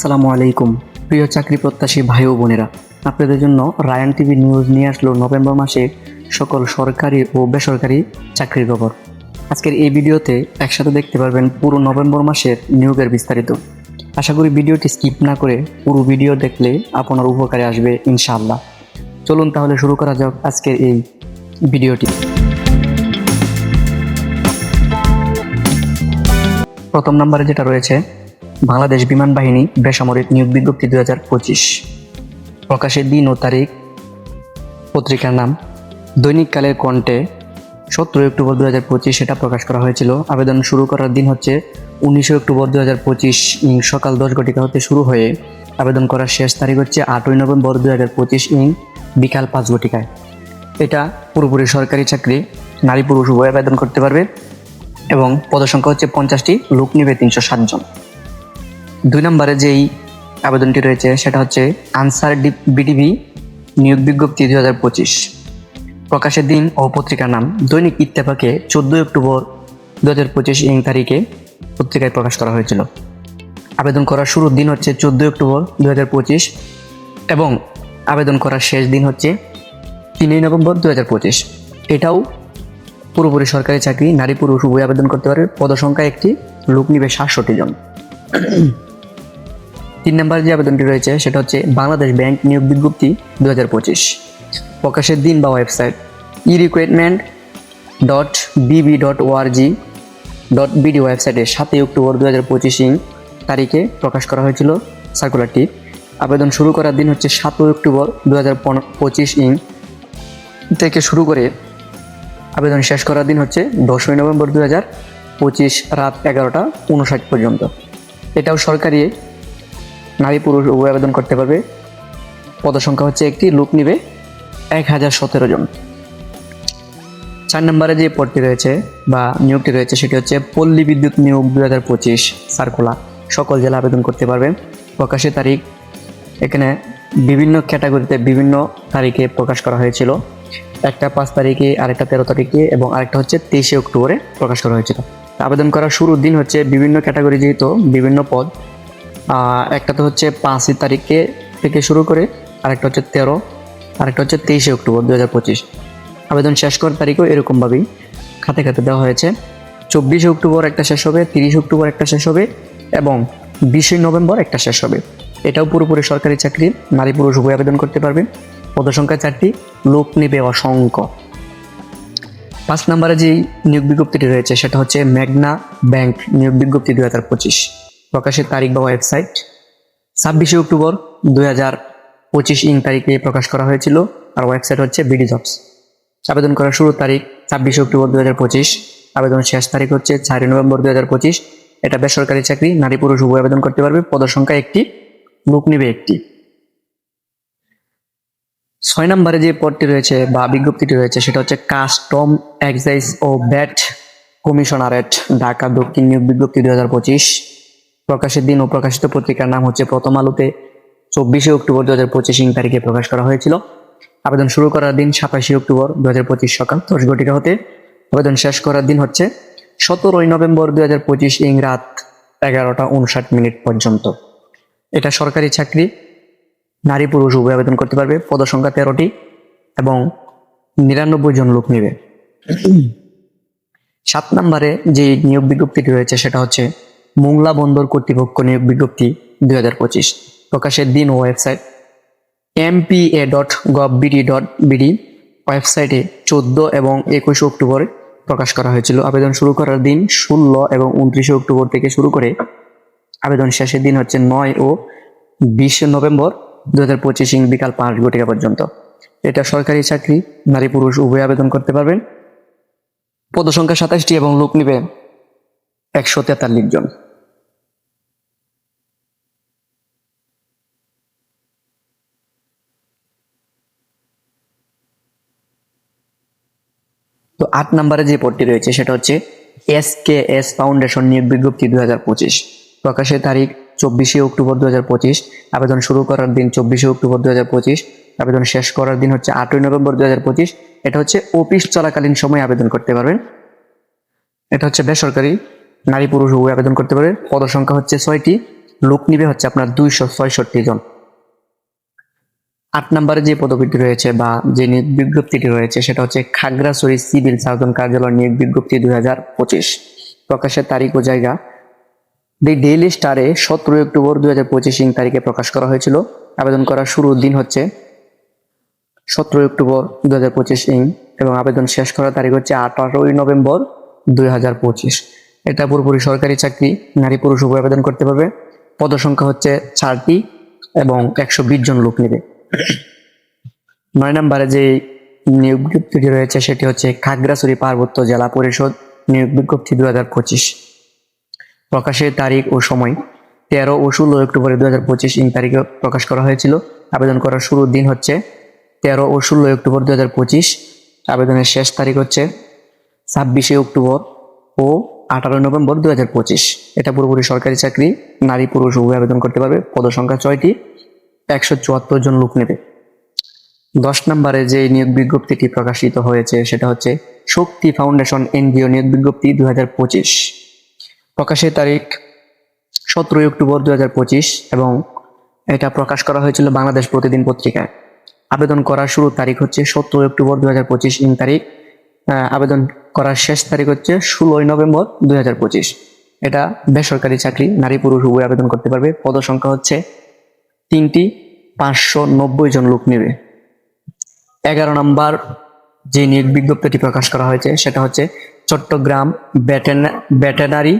আসসালামু আলাইকুম, প্রিয় চাকরি প্রত্যাশী ভাই ও বোনেরা। আপনাদের জন্য রায়ান টিভি নিউজ নিয়ে আসলো নভেম্বর মাসে সকল সরকারি ও বেসরকারি চাকরির খবর। আজকের এই ভিডিওতে একসাথে দেখতে পারবেন পুরো নভেম্বর মাসের নিয়োগের বিস্তারিত। আশা করি ভিডিওটি স্কিপ না করে পুরো ভিডিও দেখলে আপনার উপকারে আসবে ইনশাআল্লাহ। চলুন তাহলে শুরু করা যাক আজকের এই ভিডিওটি। প্রথম নম্বরে যেটা রয়েছে বাংলাদেশ বিমান বাহিনী বেসামরিক নিয়োগ বিজ্ঞপ্তি দু হাজার পঁচিশ। প্রকাশের দিন ও তারিখ। পত্রিকার নাম। দৈনিক কালের কণ্ঠে সতেরোই অক্টোবর দু হাজার পঁচিশ সেটা প্রকাশ করা হয়েছিল। আবেদন শুরু করার দিন হচ্ছে উনিশে অক্টোবর দু হাজার পঁচিশ ইং সকাল দশ ঘটিকা হতে শুরু হয়ে আবেদন করার শেষ তারিখ হচ্ছে আটই নভেম্বর দু হাজার পঁচিশ ইং বিকাল পাঁচ ঘটিকায়। এটা পুরোপুরি সরকারি চাকরি, নারী পুরুষ উভয় আবেদন করতে পারবে এবং পদসংখ্যা হচ্ছে পঞ্চাশটি, লোক নিবে তিনশো সাতজন দুই নম্বরে যেই আবেদনটি রয়েছে, সেটা হচ্ছে আনসার ডি বিটিভি নিয়োগ বিজ্ঞপ্তি দুই হাজার পঁচিশ। প্রকাশের দিন ও পত্রিকার নাম দৈনিক ইত্তেফাকে চোদ্দোই অক্টোবর দু হাজার পঁচিশ ইং তারিখে পত্রিকায় প্রকাশ করা হয়েছিল। আবেদন করার শুরুর দিন হচ্ছে চোদ্দোই অক্টোবর দু হাজার পঁচিশ এবং আবেদন করার শেষ দিন হচ্ছে তিনই নভেম্বর দু হাজার পঁচিশ। এটাও পুরোপুরি সরকারি চাকরি, নারী, পুরুষ, উভয় আবেদন করতে পারে। পদসংখ্যা একটি, লোক নিবে সাতষট্টি জন। তিন নম্বর যে আবেদনটি রয়েছে, সেটা হচ্ছে বাংলাদেশ ব্যাংক নিয়োগ বিজ্ঞপ্তি দু হাজার পঁচিশ। প্রকাশের দিন বা website e recruitment dot BB dot ORG dot BD ওয়েবসাইটে সাতই অক্টোবর দু হাজার পঁচিশ তারিখে প্রকাশ করা হয়েছিল সার্কুলারটি। আবেদন শুরু করার দিন হচ্ছে সাতই অক্টোবর দু হাজার পঁচিশ ইং থেকে শুরু করে আবেদন শেষ করার দিন হচ্ছে দশই নভেম্বর দু হাজার পঁচিশ রাত এগারোটা উনষাট পর্যন্ত। এটাও সরকারি নারী পুরুষ উভয় আবেদন করতে পারবে। পদসংখ্যা হচ্ছে একটি, লোক নিবে এক হাজার সতেরো জন। চার নম্বরে যে পদটি রয়েছে বা নিয়োগটি রয়েছে, সেটি হচ্ছে পল্লী বিদ্যুৎ নিয়োগ দু হাজার পঁচিশ, সার্কুলা। সকল জেলা আবেদন করতে পারবে। প্রকাশের তারিখ, এখানে বিভিন্ন ক্যাটাগরিতে বিভিন্ন তারিখে প্রকাশ করা হয়েছিল। একটা পাঁচ তারিখে, আরেকটা তেরো তারিখে এবং আরেকটা হচ্ছে তেইশে অক্টোবরে প্রকাশ করা হয়েছিল। আবেদন করার শুরুর দিন হচ্ছে বিভিন্ন ক্যাটাগরি যেহেতু বিভিন্ন পদ একটা তো হচ্ছে পাঁচই তারিখে থেকে শুরু করে আরেকটা হচ্ছে তেরো, আরেকটা হচ্ছে তেইশে অক্টোবর দু হাজার পঁচিশ। আবেদন শেষ করার তারিখও এরকমভাবেই খাতে খাতে দেওয়া হয়েছে। চব্বিশে অক্টোবর একটা শেষ হবে, তিরিশ অক্টোবর একটা শেষ হবে এবং বিশে নভেম্বর একটা শেষ হবে। এটাও পুরোপুরি সরকারি চাকরি, নারী পুরুষ উভয় আবেদন করতে পারবে। পদসংখ্যা চারটি, লোক নেবে অসংখ্য। পাঁচ নম্বরে যে নিয়োগ বিজ্ঞপ্তিটি রয়েছে, সেটা হচ্ছে মেঘনা ব্যাংক নিয়োগ বিজ্ঞপ্তি দুই হাজার পঁচিশ। প্রকাশের তারিখ বা ওয়েবসাইট ছাব্বিশে অক্টোবর দুই হাজার পঁচিশ ইং তারিখে প্রকাশ করা হয়েছিল। আর ওয়েবসাইট হচ্ছে বিডি জবস আবেদন করার শুরুর তারিখ ছাব্বিশে অক্টোবর দুই হাজার পঁচিশ। আবেদন শেষ তারিখ হচ্ছে চারই নভেম্বর দুই হাজার পঁচিশ। এটা বেসরকারি চাকরি, নারী, পুরুষ, উভয় আবেদন করতে পারবে। পদসংখ্যা একটি লোক নিবে একটি। ছয় নম্বরে যে পদটি রয়েছে বা বিজ্ঞপ্তিটি রয়েছে, সেটা হচ্ছে কাস্টম এক্সাইজ ও ব্যাট কমিশনারেট, ঢাকা দক্ষিণ নিয়োগ বিজ্ঞপ্তি দুই হাজার পঁচিশ। প্রকাশের দিন ও প্রকাশিত পত্রিকার নাম হচ্ছে প্রথম আলোতে। চব্বিশে অক্টোবর দু হাজার পঁচিশ ইং তারিখে প্রকাশ করা হয়েছিল। আবেদন শুরু করার দিন সাতাশে অক্টোবর দু হাজার পঁচিশ সকাল দশ ঘটিকা হতে। আবেদন শেষ করার দিন হচ্ছে সতেরোই নভেম্বর দু হাজার পঁচিশ ইং রাত এগারোটা উনষাট মিনিট পর্যন্ত। এটা সরকারি চাকরি। নারী পুরুষ উভয় আবেদন করতে পারবে। পদসংখ্যা তেরোটি এবং নিরানব্বই জন লোক নেবে। সাত নম্বরে যে নিয়োগ বিজ্ঞপ্তিটি রয়েছে সেটা হচ্ছে মোংলা বন্দর কর্তৃপক্ষ নিয়োগ বিজ্ঞপ্তি দুই হাজার পঁচিশ। প্রকাশের দিন ও website MPA dot gov BD dot BD ওয়েবসাইটে চোদ্দ এবং একুশে অক্টোবর প্রকাশ করা হয়েছিল। আবেদন শুরু করার দিন ষোলো এবং উনত্রিশে অক্টোবর থেকে শুরু করে আবেদন শেষের দিন হচ্ছে নয় ও বিশে নভেম্বর দু হাজার পঁচিশ বিকাল পাঁচ ঘটিকা পর্যন্ত। এটা সরকারি চাকরি, নারী পুরুষ উভয় আবেদন করতে পারবেন। পদসংখ্যা সাতাশটি এবং লোক নিবে একশো তেতাল্লিশ জন। তো আট নম্বরে যে পদটি রয়েছে সেটা হচ্ছে এস কে এস ফাউন্ডেশন নিয়োগ বিজ্ঞপ্তি দুই হাজার পঁচিশ। প্রকাশের তারিখ চব্বিশে অক্টোবর দু হাজার পঁচিশ। আবেদন শুরু করার দিন চব্বিশে অক্টোবর দু হাজার পঁচিশ। আবেদন শেষ করার দিন হচ্ছে আটই নভেম্বর দু হাজার পঁচিশ। এটা হচ্ছে অফিস চলাকালীন সময় আবেদন করতে পারবেন। এটা হচ্ছে বেসরকারি নারী পুরুষ উভয় আবেদন করতে পারে। পদসংখ্যা হচ্ছে ছয়টি। লোক নিবে হচ্ছে আপনার দুইশো ছয়ষট্টি জন। আট নম্বরে যে পদবিটি রয়েছে বা যে নিয়োগ বিজ্ঞপ্তিটি রয়েছে, সেটা হচ্ছে খাগড়াছড়ি সিভিল সার্জন কার্যালয় নিয়োগ বিজ্ঞপ্তি দুই পঁচিশ। প্রকাশের তারিখ ও জায়গা। দি ডেইলি স্টারে সতেরোই অক্টোবর দুই হাজার পঁচিশ ইং তারিখে প্রকাশ করা হয়েছিল। আবেদন করার শুরুর দিন হচ্ছে সতেরোই অক্টোবর দুই হাজার পঁচিশ ইং এবং আবেদন শেষ করার তারিখ হচ্ছে আঠারোই নভেম্বর দুই হাজার পঁচিশ। এটা পুরোপুরি সরকারি চাকরি, নারী পুরুষ উভয় আবেদন করতে পারবে। পদসংখ্যা হচ্ছে চারটি এবং একশো বিশ জন লোক নেবে। নয় নম্বরে যে নিয়োগ বিজ্ঞপ্তিটি রয়েছে সেটি হচ্ছে খাগড়াছড়ি পার্বত্য জেলা পরিষদ নিয়োগ বিজ্ঞপ্তি দুই হাজার পঁচিশ। প্রকাশের তারিখ ও সময় তেরো ও ষোলো অক্টোবর দুই হাজার পঁচিশ ইং তারিখে প্রকাশ করা হয়েছিল। আবেদন করার শুরুর দিন হচ্ছে তেরো ও ষোলো অক্টোবর দুই হাজার পঁচিশ। আবেদনের শেষ তারিখ হচ্ছে ছাব্বিশে অক্টোবর ও আঠারো নভেম্বর দু হাজার পঁচিশ। এটা পুরোপুরি সরকারি চাকরি, নারী পুরুষ উভয় আবেদন করতে পারবে, পদসংখ্যা ছয়টি, একশো চুয়াত্তর জন লোক নেবে। দশ নম্বরে যে নিয়োগ বিজ্ঞপ্তিটি প্রকাশিত হয়েছে, সেটা হচ্ছে শক্তি ফাউন্ডেশন এনজিও নিয়োগ বিজ্ঞপ্তি দুই হাজার পঁচিশ। প্রকাশের তারিখ সতেরোই অক্টোবর দু হাজার পঁচিশ এবং এটা প্রকাশ করা হয়েছিল বাংলাদেশ প্রতিদিন পত্রিকায়। আবেদন করার শুরুর তারিখ হচ্ছে সতেরোই অক্টোবর দু হাজার পঁচিশ ইং তারিখ। আবেদন করার শেষ তারিখ হচ্ছে ষোলোই নভেম্বর দুই হাজার পঁচিশ। এটা বেসরকারি চাকরি, নারী পুরুষ উভয় আবেদন করতে পারবে। পদসংখ্যা হচ্ছে তিনটি, পাঁচশো নব্বই জন লোক নেবে। এগারো নম্বর যে নিয়োগ বিজ্ঞপ্তিটি প্রকাশ করা হয়েছে, সেটা হচ্ছে চট্টগ্রাম ব্যাটেনারি।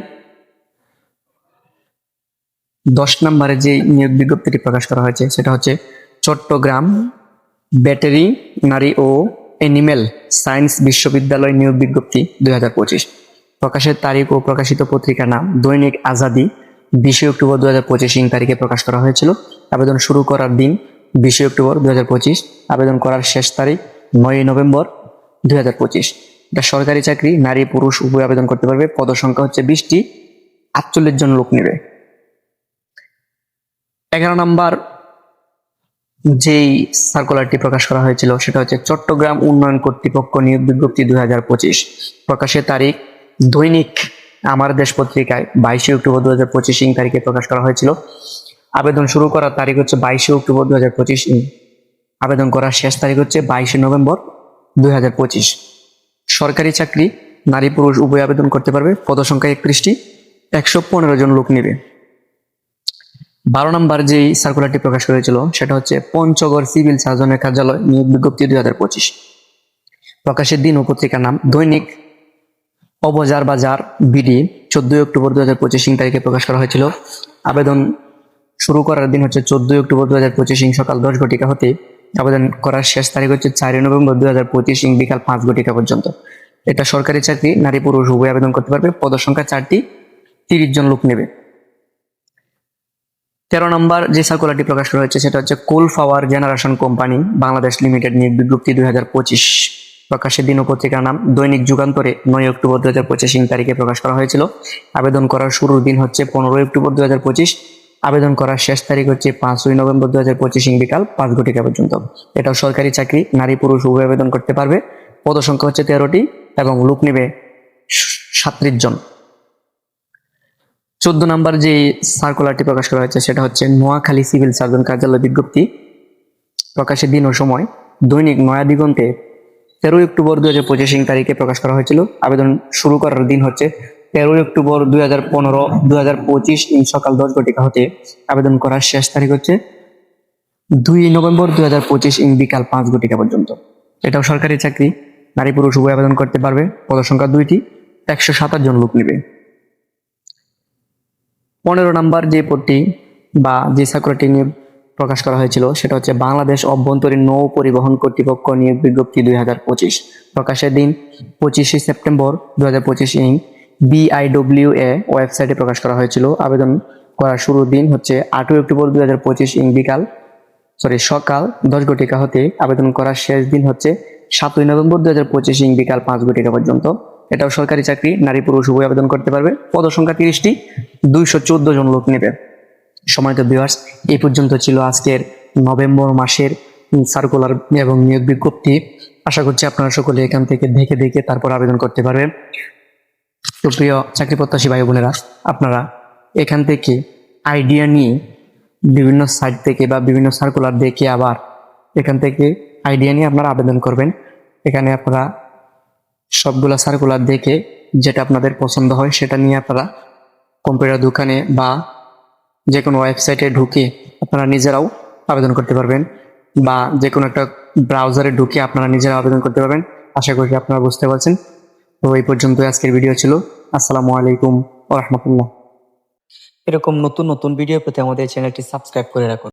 দশ নম্বরে যে নিয়োগ বিজ্ঞপ্তিটি প্রকাশ করা হয়েছে, সেটা হচ্ছে চট্টগ্রাম ব্যাটারি, নারী ও এনিমেল সায়েন্স বিশ্ববিদ্যালয় নিয়োগ বিজ্ঞপ্তি দুই পঁচিশ। প্রকাশের তারিখ ও প্রকাশিত পত্রিকার নাম দৈনিক আজাদি বিশে অক্টোবর দু হাজার পঁচিশ ইং তারিখে প্রকাশ করা হয়েছিল। আবেদন শুরু করার দিন বিশে অক্টোবর দু পঁচিশ। আবেদন করার শেষ তারিখ নয়ই নভেম্বর দুই হাজার পঁচিশ। এটা সরকারি চাকরি, নারী, পুরুষ উভয় আবেদন করতে পারবে। পদসংখ্যা হচ্ছে বিশটি। আটচল্লিশ জন লোক নেবে। এগারো নম্বর যেই সার্কুলারটি প্রকাশ করা হয়েছিল, সেটা হচ্ছে চট্টগ্রাম উন্নয়ন কর্তৃপক্ষ নিয়োগ বিজ্ঞপ্তি দুই হাজার পঁচিশ। প্রকাশের তারিখ দৈনিক আমার দেশ পত্রিকায় বাইশে অক্টোবর দু হাজার পঁচিশ ইং তারিখে প্রকাশ করা হয়েছিল। আবেদন শুরু করার তারিখ হচ্ছে বাইশে অক্টোবর দু হাজার পঁচিশ ইং। আবেদন করার শেষ তারিখ হচ্ছে বাইশে নভেম্বর দুই হাজার পঁচিশ। সরকারি চাকরি, নারী পুরুষ উভয় আবেদন করতে পারবে, পদসংখ্যা একত্রিশটি, একশো পনেরো জন লোক নেবে। বারো নম্বর যেই সার্কুলারটি প্রকাশ করেছিল, সেটা হচ্ছে পঞ্চগড় সিভিল সার্জনের কার্যালয়, নিয়োগ বিজ্ঞপ্তি দুই হাজার পঁচিশ। প্রকাশের দিন ও পত্রিকার নাম দৈনিক অবজার বাজার, বিডি, চোদ্দই অক্টোবর দুই হাজার পঁচিশ তারিখে প্রকাশ করা হয়েছিল। আবেদন শুরু করার দিন হচ্ছে চোদ্দই অক্টোবর দুই হাজার পঁচিশ সকাল দশ ঘটিকা হতে। আবেদন করার শেষ তারিখ হচ্ছে চারই নভেম্বর দুই হাজার পঁচিশ বিকাল পাঁচ ঘটিকা পর্যন্ত। এটা সরকারি চাকরি, নারী পুরুষ উভয় আবেদন করতে পারবে। পদসংখ্যা চারটি, তিরিশ জন লোক নেবে। তেরো নম্বর যে সার্কুলারটি প্রকাশ করা হয়েছে, সেটা হচ্ছে coal power generation company Bangladesh limited নিয়োগ বিজ্ঞপ্তি দুই হাজার পঁচিশ প্রকাশের দিন পত্রিকার নাম। দৈনিক যুগান্তরে নয় অক্টোবর দুই হাজার পঁচিশ তারিখে প্রকাশ করা হয়েছিল। আবেদন করার শুরুর দিন হচ্ছে পনেরোই অক্টোবর দুই হাজার পঁচিশ। আবেদন করার শেষ তারিখ হচ্ছে পাঁচই নভেম্বর দুই হাজার পঁচিশ ইং বিকাল পাঁচ ঘটিকা পর্যন্ত। এটাও সরকারি চাকরি, নারী, পুরুষ উভয় আবেদন করতে পারবে। পদসংখ্যা হচ্ছে তেরোটি এবং লোক নেবে সাত্রিশ জন। চোদ্দ নম্বর যে সার্কুলারটি প্রকাশ করা হয়েছে, সেটা হচ্ছে নোয়াখালী সিভিল সার্জন কার্যালয় বিজ্ঞপ্তি প্রকাশের দিন ও সময়। দৈনিক নয়া দিগন্তে তেরোই অক্টোবর দুই হাজার পঁচিশ তারিখে প্রকাশ করা হয়েছিল। আবেদন শুরু করার দিন হচ্ছে তেরোই অক্টোবর দুই হাজার পনেরো দুই হাজার পঁচিশ ইং সকাল দশ ঘটিকা হতে আবেদন করার শেষ তারিখ হচ্ছে দুই নভেম্বর দুই হাজার পঁচিশ ইং বিকাল পাঁচ ঘটিকা পর্যন্ত। এটাও সরকারি চাকরি, নারী পুরুষ উভয় আবেদন করতে পারবে। পদসংখ্যা দুইটি, একশো সাতাশ জন লোক নেবে। পনেরো নম্বর যে পদটি বা যে সার্কুলারটি নিয়ে প্রকাশ করা হয়েছিল, সেটা হচ্ছে বাংলাদেশ অভ্যন্তরীণ নৌ পরিবহন কর্তৃপক্ষ নিয়োগ বিজ্ঞপ্তি দুই হাজার পঁচিশ। প্রকাশের দিন পঁচিশে সেপ্টেম্বর দু হাজার পঁচিশ ইং বিআইডব্লিউ এ ওয়েবসাইটে প্রকাশ করা হয়েছিল। আবেদন করার শুরুর দিন হচ্ছে আটই অক্টোবর দুই হাজার পঁচিশ ইং বিকাল সরি সকাল দশ ঘটিকা হতে আবেদন করার শেষ দিন হচ্ছে সাতই নভেম্বর দু হাজার পঁচিশ ইং বিকাল পাঁচ ঘটিকা পর্যন্ত। এটাও সরকারি চাকরি, নারী, পুরুষ উভয় আবেদন করতে পারবে। পদসংখ্যা তিরিশটি, দুইশো চোদ্দ জন লোক নেবে। সময়ত ভিউয়ার্স এই পর্যন্ত ছিল আজকের নভেম্বর মাসের সার্কুলার এবং নিয়োগ বিজ্ঞপ্তি। আশা করছি আপনারা সকলে এখান থেকে দেখে দেখে তারপর আবেদন করতে পারবেন। তো প্রিয় চাকরি প্রত্যাশী ভাই বোনেরা, আপনারা এখান থেকে আইডিয়া নিয়ে বিভিন্ন সাইট থেকে বা বিভিন্ন সার্কুলার দেখে আবার এখান থেকে আইডিয়া নিয়ে আপনারা আবেদন করবেন। এখানে আপনারা সবগুলা সার্কুলার দেখে যেটা আপনাদের পছন্দ হয় সেটা নিয়ে আপনারা কম্পিউটার দোকানে বা যে কোনো ওয়েবসাইটে ঢুকে আপনারা নিজেরাও আবেদন করতে পারবেন বা যে কোনো একটা ব্রাউজারে ঢুকে আপনারা নিজেরা আবেদন করতে পারবেন। আশা করি আপনারা বুঝতে পারছেন। তো এই পর্যন্ত আজকের ভিডিও ছিল। আসসালামু আলাইকুম ও রহমতুল্লাহ। এরকম নতুন নতুন ভিডিও পেতে আমাদের চ্যানেলটি সাবস্ক্রাইব করে রাখুন।